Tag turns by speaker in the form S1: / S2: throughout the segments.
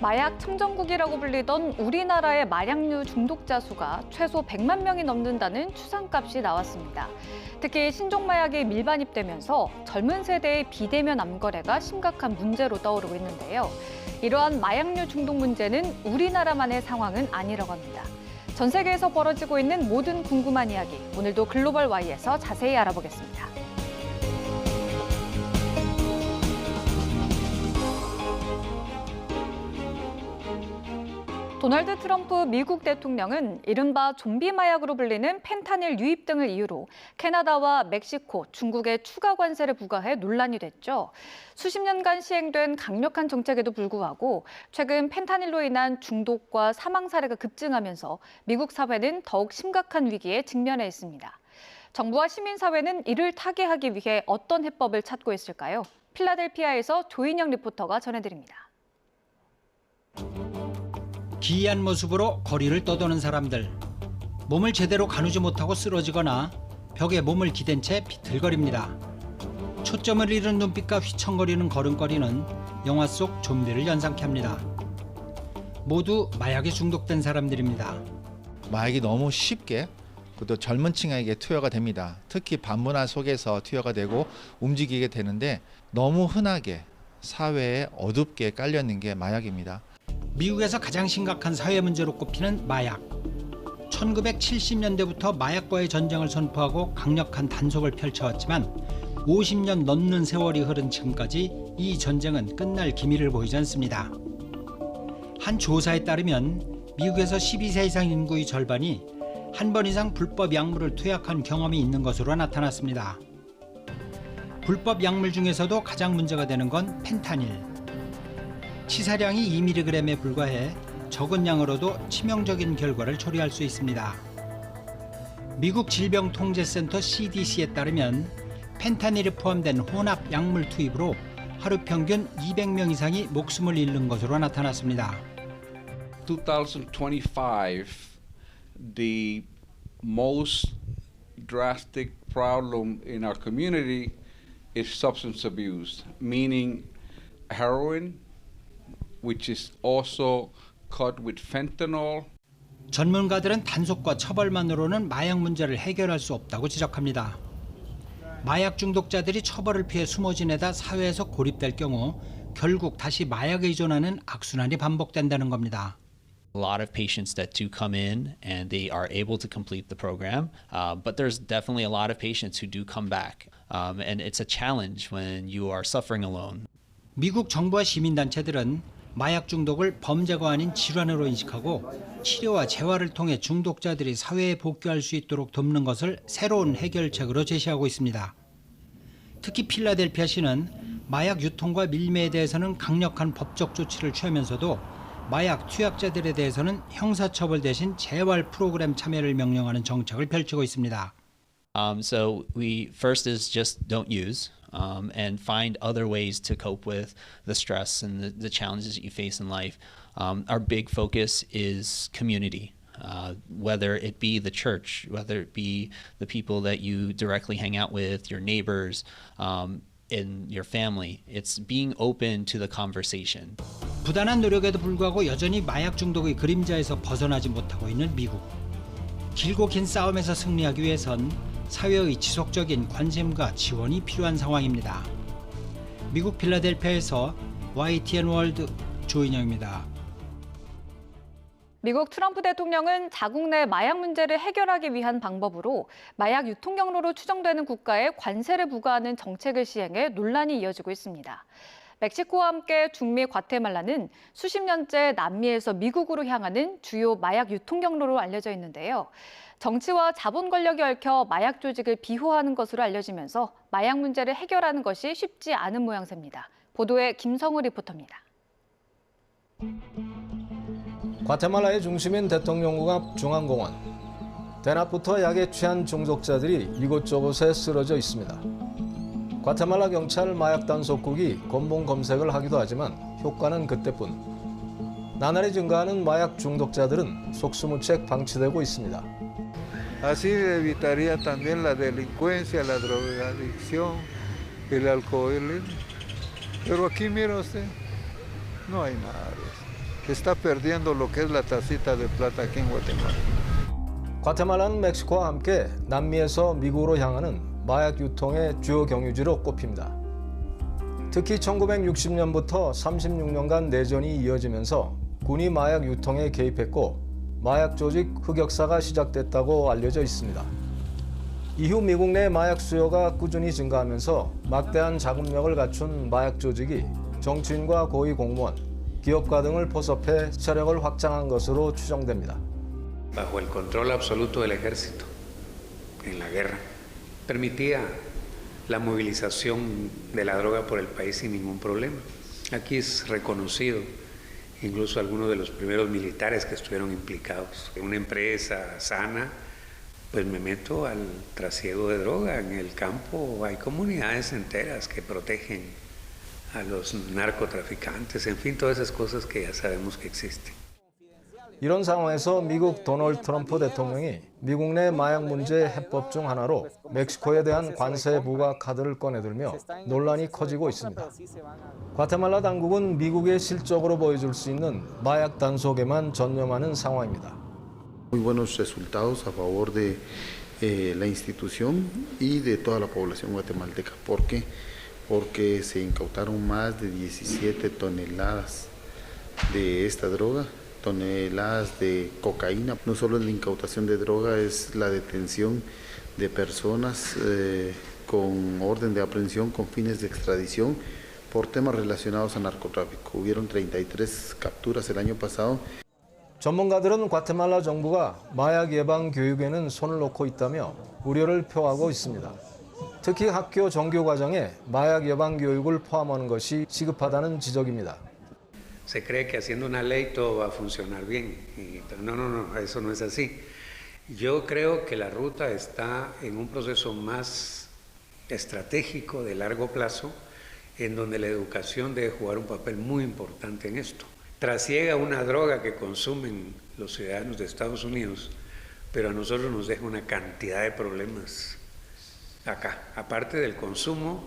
S1: 마약 청정국이라고 불리던 우리나라의 마약류 중독자 수가 최소 100만 명이 넘는다는 추산값이 나왔습니다. 특히 신종 마약이 밀반입되면서 젊은 세대의 비대면 암거래가 심각한 문제로 떠오르고 있는데요. 이러한 마약류 중독 문제는 우리나라만의 상황은 아니라고 합니다. 전 세계에서 벌어지고 있는 모든 궁금한 이야기, 오늘도 글로벌 Y에서 자세히 알아보겠습니다. 도널드 트럼프 미국 대통령은 이른바 좀비 마약으로 불리는 펜타닐 유입 등을 이유로 캐나다와 멕시코, 중국에 추가 관세를 부과해 논란이 됐죠. 수십 년간 시행된 강력한 정책에도 불구하고 최근 펜타닐로 인한 중독과 사망 사례가 급증하면서 미국 사회는 더욱 심각한 위기에 직면해 있습니다. 정부와 시민사회는 이를 타개하기 위해 어떤 해법을 찾고 있을까요? 필라델피아에서 조인영 리포터가 전해드립니다.
S2: 기이한 모습으로 거리를 떠도는 사람들. 몸을 제대로 가누지 못하고 쓰러지거나 벽에 몸을 기댄 채 비틀거립니다. 초점을 잃은 눈빛과 휘청거리는 걸음걸이는 영화 속 좀비를 연상케 합니다. 모두 마약에 중독된 사람들입니다.
S3: 마약이 너무 쉽게 그것도 젊은 층에게 투여가 됩니다. 특히 반문화 속에서 투여가 되고 움직이게 되는데 너무 흔하게 사회에 어둡게 깔려 있는 게 마약입니다.
S2: 미국에서 가장 심각한 사회 문제로 꼽히는 마약. 1970년대부터 마약과의 전쟁을 선포하고 강력한 단속을 펼쳐왔지만 50년 넘는 세월이 흐른 지금까지 이 전쟁은 끝날 기미를 보이지 않습니다. 한 조사에 따르면 미국에서 12세 이상 인구의 절반이 한 번 이상 불법 약물을 투약한 경험이 있는 것으로 나타났습니다. 불법 약물 중에서도 가장 문제가 되는 건 펜타닐. 치사량이 2mg에 불과해 적은 양으로도 치명적인 결과를 초래할 수 있습니다. 미국 질병통제센터 CDC에 따르면 펜타닐이 포함된 혼합 약물 투입으로 하루 평균 200명 이상이 목숨을 잃는 것으로 나타났습니다.
S4: 2025, the most drastic problem in our community is substance abuse, meaning heroin, which is also cut with fentanyl.
S2: 전문가들은 단속과 처벌만으로는 마약 문제를 해결할 수 없다고 지적합니다. 마약 중독자들이 처벌을 피해 숨어 지내다 사회에서 고립될 경우 결국 다시 마약에 의존하는 악순환이 반복된다는 겁니다.
S5: a lot of patients that do come in and they are able to complete the program, uh, but there's definitely a lot of patients who do come back. Um, and it's a challenge when you are suffering alone.
S2: 미국 정부와 시민단체들은 마약 중독을 범죄가 아닌 질환으로 인식하고 치료와 재활을 통해 중독자들이 사회에 복귀할 수 있도록 돕는 것을 새로운 해결책으로 제시하고 있습니다. 특히 필라델피아 시는 마약 유통과 밀매에 대해서는 강력한 법적 조치를 취하면서도 마약 투약자들에 대해서는 형사처벌 대신 재활 프로그램 참여를 명령하는 정책을 펼치고 있습니다.
S5: Um, so we first is just don't use um, and find other ways to cope with the stress and the, the challenges that you face in life. Um, our big focus is community. Uh, whether it be the church, whether it be the people that you directly hang out with, your neighbors, um, in your family, it's being open to the conversation.
S2: 부단한 노력에도 불구하고 여전히 마약 중독의 그림자에서 벗어나지 못하고 있는 미국. 길고 긴 싸움에서 승리하기 위해선 사회의 지속적인 관심과 지원이 필요한 상황입니다. 미국 필라델피아에서 YTN 월드 조인영입니다.
S1: 미국 트럼프 대통령은 자국 내 마약 문제를 해결하기 위한 방법으로 마약 유통 경로로 추정되는 국가에 관세를 부과하는 정책을 시행해 논란이 이어지고 있습니다. 멕시코와 함께 중미 과테말라는 수십 년째 남미에서 미국으로 향하는 주요 마약 유통 경로로 알려져 있는데요. 정치와 자본 권력이 얽혀 마약 조직을 비호하는 것으로 알려지면서 마약 문제를 해결하는 것이 쉽지 않은 모양새입니다. 보도에 김성우 리포터입니다.
S6: 과테말라의 중심인 대통령궁 앞 중앙공원. 대낮부터 약에 취한 중독자들이 이곳저곳에 쓰러져 있습니다. 과테말라 경찰 마약 단속국이 곤봉 검색을 하기도 하지만 효과는 그때뿐. 나날이 증가하는 마약 중독자들은 속수무책 방치되고 있습니다.
S7: Así evitaría también la delincuencia, la drogadicción, el alcoholismo. Pero aquí mira usted, no hay nada de eso. Está perdiendo lo que es la tacita de plata aquí en Guatemala.
S6: 과테말라는 멕시코와 함께 남미에서 미국으로 향하는 마약 유통의 주요 경유지로 꼽힙니다. 특히 1960년부터 36년간 내전이 이어지면서 군이 마약 유통에 개입했고 마약 조직 흑역사가 시작됐다고 알려져 있습니다. 이후 미국 내 마약 수요가 꾸준히 증가하면서 막대한 자금력을 갖춘 마약 조직이 정치인과 고위 공무원, 기업가 등을 포섭해 세력을 확장한 것으로 추정됩니다.
S8: Permitía la movilización de la droga por el país sin ningún problema. Aquí es reconocido incluso algunos de los primeros militares que estuvieron implicados. En una empresa sana, pues me meto al trasiego de droga. En el campo hay comunidades enteras que protegen a los narcotraficantes, en fin, todas esas cosas que ya sabemos que existen.
S6: 이런 상황에서 미국 도널드 트럼프 대통령이 미국 내 마약 문제 해법 중 하나로 멕시코에 대한 관세 부과 카드를 꺼내들며 논란이 커지고 있습니다. 과테말라 당국은 미국에 실적으로 보여줄 수 있는 마약 단속에만 전념하는 상황입니다.
S9: muy buenos resultados a favor de eh, la institución y de toda la población guatemalteca. ¿Por qué? Porque se incautaron más de 17 toneladas de esta droga, toneladas de cocaína. No solo es la incautación de droga, es la detención de personas eh, con orden de aprehensión con fines de extradición por temas relacionados a narcotráfico. Hubieron 33 capturas el año pasado
S6: 전문가들은 과테말라 정부가 마약 예방 교육에는 손을 놓고 있다며 우려를 표하고 있습니다. 특히 학교 정규 과정에 마약 예방 교육을 포함하는 것이 시급하다는 지적입니다.
S8: Se cree que haciendo una ley todo va a funcionar bien. No, no, no, eso no es así. Yo creo que la ruta está en un proceso más estratégico de largo plazo, en donde la educación debe jugar un papel muy importante en esto. Trasiega una droga que consumen los ciudadanos de Estados Unidos, pero a nosotros nos deja una cantidad de problemas acá, aparte del consumo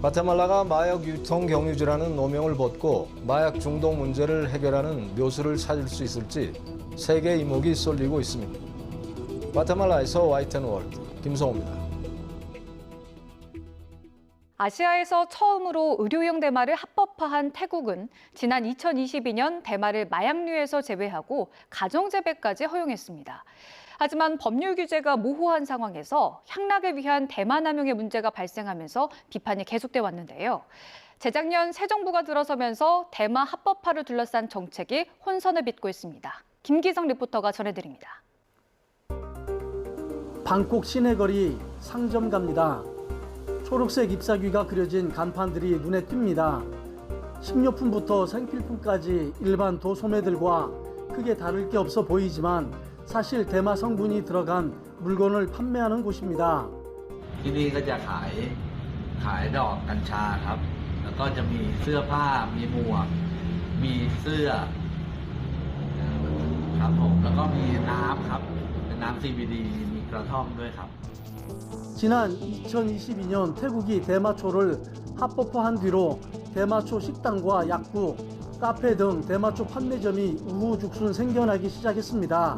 S6: 과테말라가 마약 유통 경유지라는 오명을 벗고 마약 중독 문제를 해결하는 묘수를 찾을 수 있을지 세계 이목이 쏠리고 있습니다. 과테말라에서 와이텐월드 김성호입니다.
S1: 아시아에서 처음으로 의료용 대마를 합법화한 태국은 지난 2022년 대마를 마약류에서 제외하고 가정재배까지 허용했습니다. 하지만 법률 규제가 모호한 상황에서 향락을 위한 대마 남용의 문제가 발생하면서 비판이 계속돼 왔는데요. 재작년 새 정부가 들어서면서 대마 합법화를 둘러싼 정책이 혼선을 빚고 있습니다. 김기성 리포터가 전해드립니다.
S10: 방콕 시내거리 상점 갑니다. 초록색 잎사귀가 그려진 간판들이 눈에 띕니다. 식료품부터 생필품까지 일반 도소매들과 크게 다를 게 없어 보이지만 사실 대마 성분이 들어간 물건을 판매하는 곳입니다.
S11: ที่นี่ก็จะขายขายดอกกัญชาครับ แล้วก็จะมีเสื้อผ้า มีหมวก มีเสื้อครับผม แล้วก็มีน้ำครับ เป็นน้ำ CBD มีกระท่อมด้วยครับ
S10: 지난 2022년 태국이 대마초를 합법화한 뒤로 대마초 식당과 약국, 카페 등 대마초 판매점이 우후죽순 생겨나기 시작했습니다.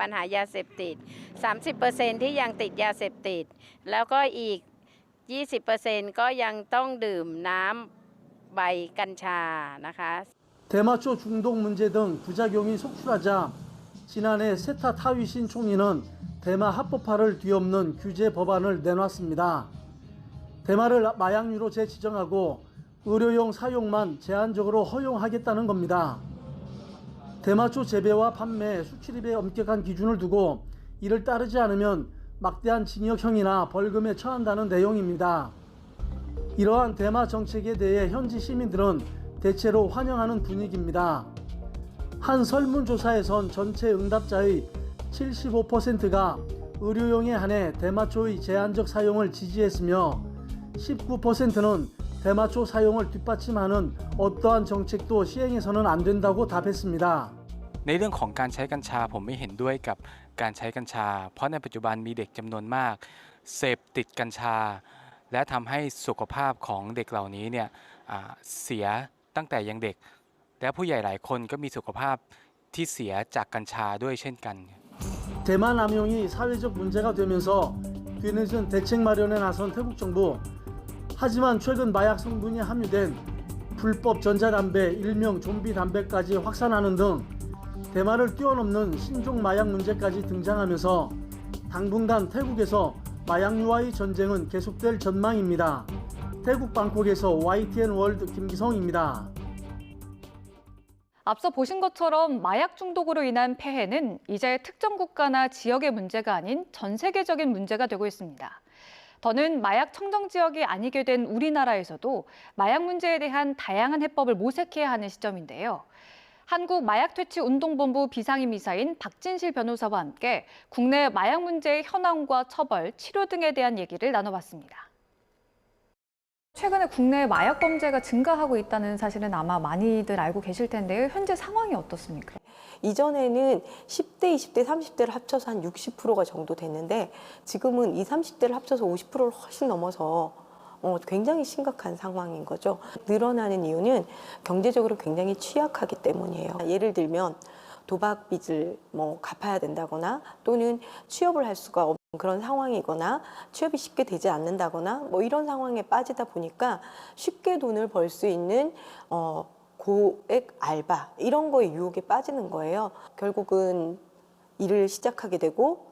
S12: ปัญหายาเสพติด 30%ที่ยังติดยาเสพติด แล้วก็อีก 20%ก็ยังต้องดื่มน้ำใบกัญชานะคะ
S10: 대마초 중독 문제 등 부작용이 속출하자 지난해 세타 타위신 총리는 대마 합법화를 뒤엎는 규제 법안을 내놨습니다. 대마를 마약류로 재지정하고 의료용 사용만 제한적으로 허용하겠다는 겁니다. 대마초 재배와 판매, 수출입에 엄격한 기준을 두고 이를 따르지 않으면 막대한 징역형이나 벌금에 처한다는 내용입니다. 이러한 대마 정책에 대해 현지 시민들은 대체로 환영하는 분위기입니다. 한 설문조사에선 전체 응답자의 75%가 의료용에 한해 대마초의 제한적 사용을 지지했으며 19%는 대마초 사용을 뒷받침하는 어떠한 정책도 시행해서는 안 된다고 답했습니다.
S13: ในเรื่องของการใช้กัญชาผมไม่เห็นด้วยกับการใช้กัญชา เพราะในปัจจุบันมีเด็กจำนวนมาก เสพติดกัญชา และทำให้สุขภาพของเด็กเหล่านี้เนี่ยอ่าเสียตั้งแต่ยังเด็ก และผู้ใหญ่หลายคนก็มีสุขภาพที่เสียจากกัญชาด้วยเช่นกัน
S10: 대마 남용이 사회적 문제가 되면서 뒤늦은 대책 마련에 나선 태국 정부. 하지만 최근 마약 성분이 함유된 불법 전자담배, 일명 좀비 담배까지 확산하는 등 대마를 뛰어넘는 신종 마약 문제까지 등장하면서 당분간 태국에서 마약류와의 전쟁은 계속될 전망입니다. 태국 방콕에서 YTN 월드 김기성입니다.
S1: 앞서 보신 것처럼 마약 중독으로 인한 폐해는 이제 특정 국가나 지역의 문제가 아닌 전 세계적인 문제가 되고 있습니다. 더는 마약 청정 지역이 아니게 된 우리나라에서도 마약 문제에 대한 다양한 해법을 모색해야 하는 시점인데요. 한국 마약퇴치운동본부 비상임이사인 박진실 변호사와 함께 국내 마약 문제의 현황과 처벌, 치료 등에 대한 얘기를 나눠봤습니다. 최근에 국내 마약 범죄가 증가하고 있다는 사실은 아마 많이들 알고 계실 텐데요. 현재 상황이 어떻습니까?
S14: 이전에는 10대, 20대, 30대를 합쳐서 한 60%가 정도 됐는데 지금은 20, 30대를 합쳐서 50%를 훨씬 넘어서 어, 굉장히 심각한 상황인 거죠. 늘어나는 이유는 경제적으로 굉장히 취약하기 때문이에요. 예를 들면 도박 빚을 뭐 갚아야 된다거나 또는 취업을 할 수가 없는 그런 상황이거나 취업이 쉽게 되지 않는다거나 뭐 이런 상황에 빠지다 보니까 쉽게 돈을 벌 수 있는 어, 고액 알바 이런 거에 유혹에 빠지는 거예요. 결국은 일을 시작하게 되고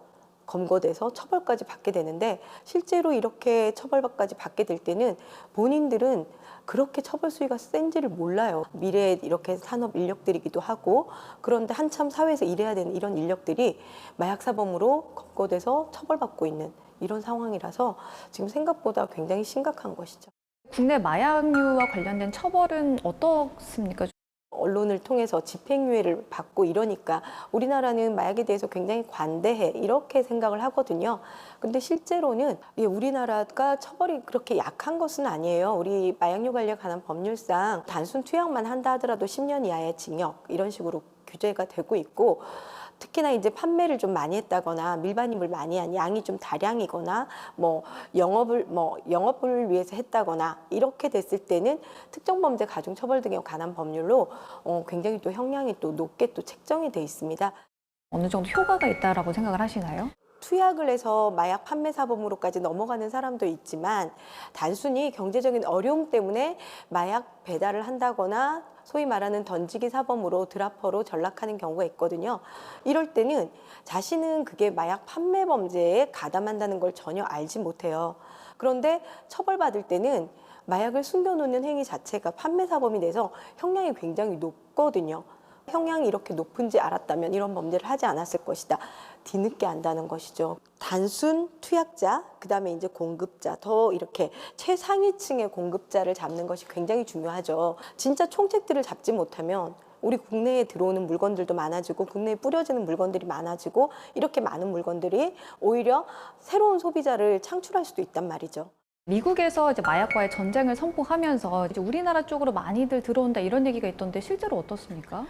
S14: 검거돼서 처벌까지 받게 되는데 실제로 이렇게 처벌까지 받게 될 때는 본인들은 그렇게 처벌 수위가 센지를 몰라요. 미래에 이렇게 산업 인력들이기도 하고 그런데 한참 사회에서 일해야 되는 이런 인력들이 마약 사범으로 검거돼서 처벌받고 있는 이런 상황이라서 지금 생각보다 굉장히 심각한 것이죠.
S1: 국내 마약류와 관련된 처벌은 어떻습니까?
S14: 언론을 통해서 집행유예를 받고 이러니까 우리나라는 마약에 대해서 굉장히 관대해 이렇게 생각을 하거든요. 근데 실제로는 예, 우리나라가 처벌이 그렇게 약한 것은 아니에요. 우리 마약류 관련 관한 법률상 단순 투약만 한다 하더라도 10년 이하의 징역 이런 식으로 규제가 되고 있고 특히나 이제 판매를 좀 많이 했다거나 밀반입을 많이 한 양이 좀 다량이거나 뭐 영업을 뭐 영업을 위해서 했다거나 이렇게 됐을 때는 특정 범죄 가중 처벌 등에 관한 법률로 어, 굉장히 또 형량이 또 높게 또 책정이 돼 있습니다.
S1: 어느 정도 효과가 있다라고 생각을 하시나요?
S14: 투약을 해서 마약 판매 사범으로까지 넘어가는 사람도 있지만 단순히 경제적인 어려움 때문에 마약 배달을 한다거나 소위 말하는 던지기 사범으로 드라퍼로 전락하는 경우가 있거든요. 이럴 때는 자신은 그게 마약 판매 범죄에 가담한다는 걸 전혀 알지 못해요. 그런데 처벌받을 때는 마약을 숨겨놓는 행위 자체가 판매 사범이 돼서 형량이 굉장히 높거든요. 형량이 이렇게 높은지 알았다면 이런 범죄를 하지 않았을 것이다. 뒤늦게 안다는 것이죠. 단순 투약자, 그 다음에 이제 공급자, 더 이렇게 최상위층의 공급자를 잡는 것이 굉장히 중요하죠. 진짜 총책들을 잡지 못하면 우리 국내에 들어오는 물건들도 많아지고 국내에 뿌려지는 물건들이 많아지고 이렇게 많은 물건들이 오히려 새로운 소비자를 창출할 수도 있단 말이죠.
S1: 미국에서 이제 마약과의 전쟁을 선포하면서 이제 우리나라 쪽으로 많이들 들어온다 이런 얘기가 있던데 실제로 어떻습니까?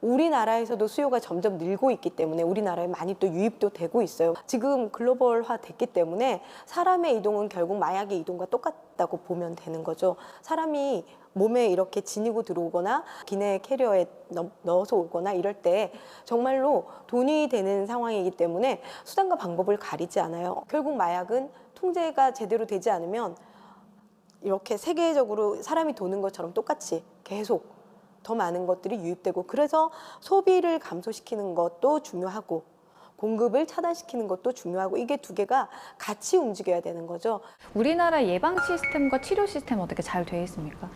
S14: 우리나라에서도 수요가 점점 늘고 있기 때문에 우리나라에 많이 또 유입도 되고 있어요. 지금 글로벌화 됐기 때문에 사람의 이동은 결국 마약의 이동과 똑같다고 보면 되는 거죠. 사람이 몸에 이렇게 지니고 들어오거나 기내 캐리어에 넣- 넣어서 오거나 이럴 때 정말로 돈이 되는 상황이기 때문에 수단과 방법을 가리지 않아요. 결국 마약은 통제가 제대로 되지 않으면 이렇게 세계적으로 사람이 도는 것처럼 똑같이 계속 더 많은 것들이 유입되고 그래서 소비를 감소시키는 것도 중요하고 공급을 차단시키는 것도 중요하고 이게 두 개가 같이 움직여야 되는 거죠.
S1: 우리나라 예방 시스템과 치료 시스템 어떻게 잘돼 있습니까?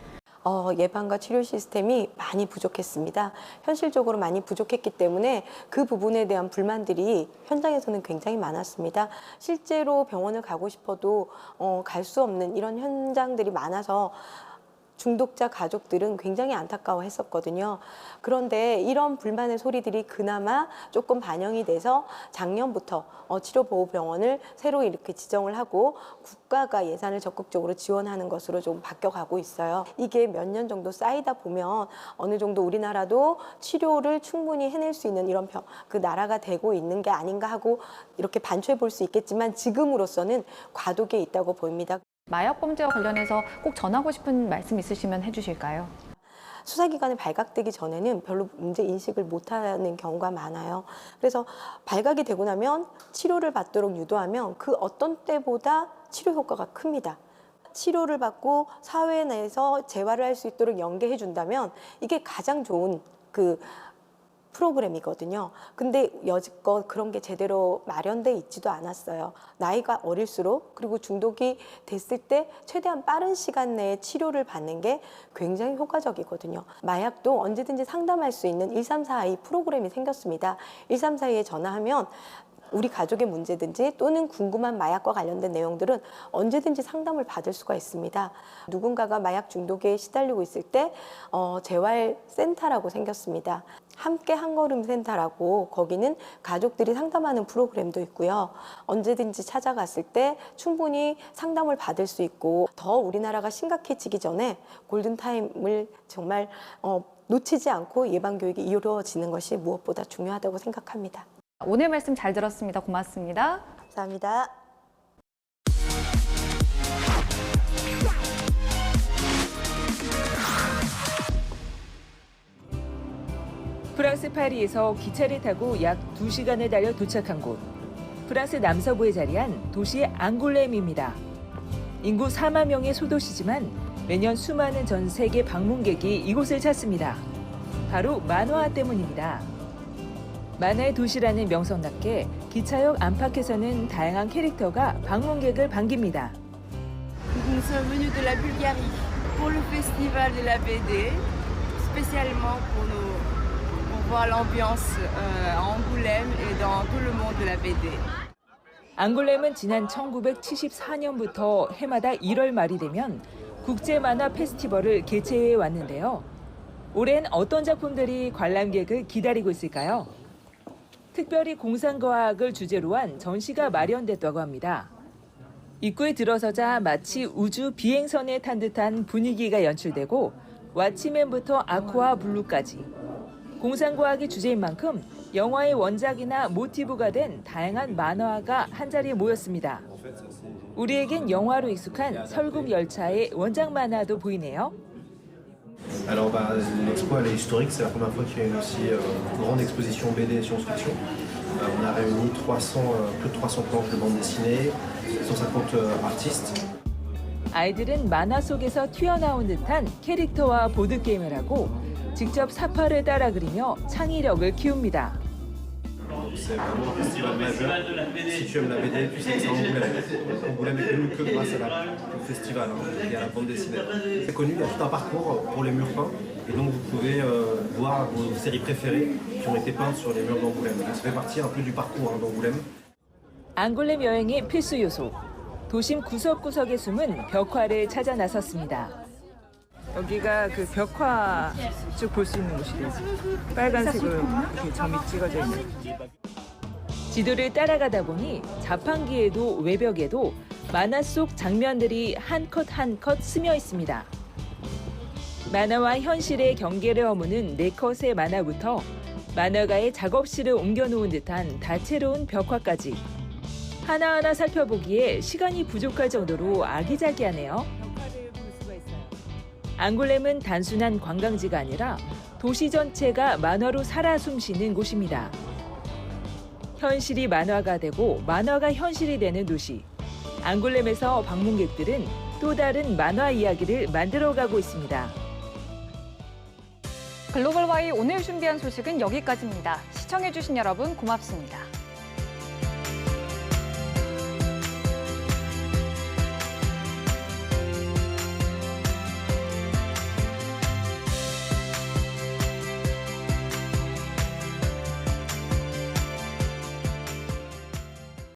S14: 어, 예방과 치료 시스템이 많이 부족했습니다. 현실적으로 많이 부족했기 때문에 그 부분에 대한 불만들이 현장에서는 굉장히 많았습니다. 실제로 병원을 가고 싶어도 어, 갈 수 없는 이런 현장들이 많아서 중독자 가족들은 굉장히 안타까워 했었거든요. 그런데 이런 불만의 소리들이 그나마 조금 반영이 돼서 작년부터 어, 치료보호병원을 새로 이렇게 지정을 하고 국가가 예산을 적극적으로 지원하는 것으로 좀 바뀌어가고 있어요. 이게 몇 년 정도 쌓이다 보면 어느 정도 우리나라도 치료를 충분히 해낼 수 있는 이런 병, 그 나라가 되고 있는 게 아닌가 하고 이렇게 반추해 볼 수 있겠지만 지금으로서는 과도기에 있다고 보입니다.
S1: 마약 범죄와 관련해서 꼭 전하고 싶은 말씀 있으시면 해주실까요?
S14: 수사기관에 발각되기 전에는 별로 문제 인식을 못하는 경우가 많아요. 그래서 발각이 되고 나면 치료를 받도록 유도하면 그 어떤 때보다 치료 효과가 큽니다. 치료를 받고 사회 내에서 재활을 할 수 있도록 연계해 준다면 이게 가장 좋은 그 프로그램이거든요. 근데 여지껏 그런 게 제대로 마련돼 있지도 않았어요. 나이가 어릴수록 그리고 중독이 됐을 때 최대한 빠른 시간 내에 치료를 받는 게 굉장히 효과적이거든요. 마약도 언제든지 상담할 수 있는 1342 프로그램이 생겼습니다. 1342에 전화하면 우리 가족의 문제든지 또는 궁금한 마약과 관련된 내용들은 언제든지 상담을 받을 수가 있습니다. 누군가가 마약 중독에 시달리고 있을 때 어, 재활센터라고 생겼습니다. 함께 한 걸음 센터라고 거기는 가족들이 상담하는 프로그램도 있고요. 언제든지 찾아갔을 때 충분히 상담을 받을 수 있고 더 우리나라가 심각해지기 전에 골든타임을 정말 어, 놓치지 않고 예방교육이 이루어지는 것이 무엇보다 중요하다고 생각합니다.
S1: 오늘 말씀 잘 들었습니다. 고맙습니다.
S14: 감사합니다.
S15: 프랑스 파리에서 기차를 타고 약 2시간을 달려 도착한 곳. 프랑스 남서부에 자리한 도시 앙골렘입니다. 인구 4만 명의 소도시지만 매년 수많은 전 세계 방문객이 이곳을 찾습니다. 바로 만화 때문입니다. 만화의 도시라는 명성답게 기차역 안팎에서는 다양한 캐릭터가 방문객을 반깁니다.
S16: Nous sommes venus de la Bulgarie pour le festival de la BD, spécialement pour, pour voir l'ambiance euh, à Angoulême et dans tout le monde de la BD.
S15: 앙골렘은 지난 1974년부터 해마다 1월 말이 되면 국제 만화 페스티벌을 개최해 왔는데요. 올해는 어떤 작품들이 관람객을 기다리고 있을까요? 특별히 공상과학을 주제로 한 전시가 마련됐다고 합니다. 입구에 들어서자 마치 우주 비행선에 탄 듯한 분위기가 연출되고 왓치맨부터 아쿠아 블루까지 공상과학이 주제인 만큼 영화의 원작이나 모티브가 된 다양한 만화가 한자리에 모였습니다. 우리에겐 영화로 익숙한 설국 열차의 원작 만화도 보이네요.
S17: Alors bah, l'expo elle est historique, c'est la première fois qu'il y a une aussi euh, grande exposition BD et science-fiction. Euh, on a réuni 300, euh, plus de 300 planches de bande dessinée, 150 euh, artistes.
S15: 아이들은 만화 속에서 튀어나온 듯한 캐릭터와 보드게임을 하고 직접 사파를 따라 그리며 창의력을 키웁니다.
S17: Euh.
S15: 앙골렘 여행의 필수 요소. 도심 구석구석에 숨은 벽화를 찾아 나섰습니다. 여기가 그 벽화 쭉 볼 수 있는 곳이래요. 빨간색으로 이렇게 점이 찍어져 있는. 지도를 따라가다 보니 자판기에도 외벽에도 만화 속 장면들이 한 컷 한 컷 스며 있습니다. 만화와 현실의 경계를 허무는 네 컷의 만화부터 만화가의 작업실을 옮겨놓은 듯한 다채로운 벽화까지 하나하나 살펴보기에 시간이 부족할 정도로 아기자기하네요. 앙골렘은 단순한 관광지가 아니라 도시 전체가 만화로 살아 숨쉬는 곳입니다. 현실이 만화가 되고 만화가 현실이 되는 도시. 앙골렘에서 방문객들은 또 다른 만화 이야기를 만들어가고 있습니다.
S1: 글로벌 와이 오늘 준비한 소식은 여기까지입니다. 시청해주신 여러분 고맙습니다.